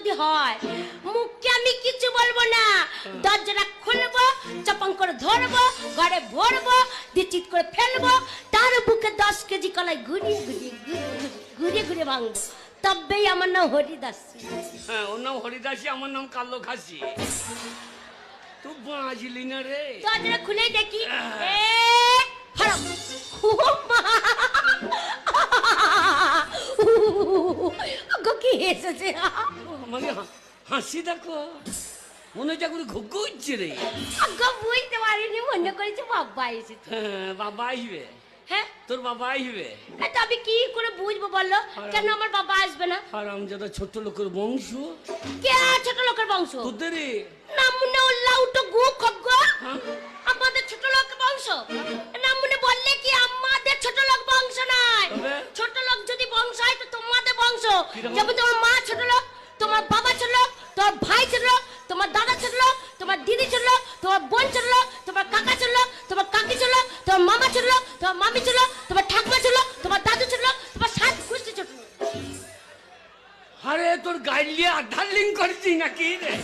যদি হয় মুখকে আমি কিছু বলব না। দরজাটা খুলবো চাপাং করে ধরবো ঘরে ভরবো দিয়ে চিৎ করে ফেলব তার বুকে দশ কেজি কলাই ঘুরিয়ে ঘুরিয়ে ঘুরিয়ে ঘুরিয়ে ভাঙবো। তবেই আমার নাম হরিদাস। হ্যাঁ ওর নাম হরিদাসী আমার নাম কালো খাসি তুই বাঁচলি না রে। দরজাটা খুলে দেখি। এ হারাম। ও মা। এসেছে মানে হাসি দেখো। মনে হচ্ছে এখন ঘুঘু হচ্ছে রে। বুঝতে পারিনি মনে করেছি বাবা এসেছে। হ্যাঁ, বাবা আসবে। হ্যাঁ? তোর বাবা আসবে। আমি কি করে বুঝব বলল কেন আমার বাবা আসবে না? আর আমি যারা ছোট্ট লোকের বংশ। কে ছোট লোকের বংশ? তোদের নামুনে যেমন তোমার মা ছোট লোক তোমার বাবা ছোট লোক তোমার ভাই ছোট লোক তোমার দাদা ছোট লোক তোমার দিদি ছোট লোক তোমার বোন ছোট লোক তোমার কাকা ছোট লোক তোমার কাকি ছোট লোক তোমার মামা ছোট লোক তোমার মামি ছোট লোক তোমার ঠাকুমা ছোট লোক তোমার দাদু ছোট লোক তোমার সাত গোষ্ঠী ছোট লোক আরে তোর গাইলিয়ে আধার লিঙ্ক করেছি নাকি রে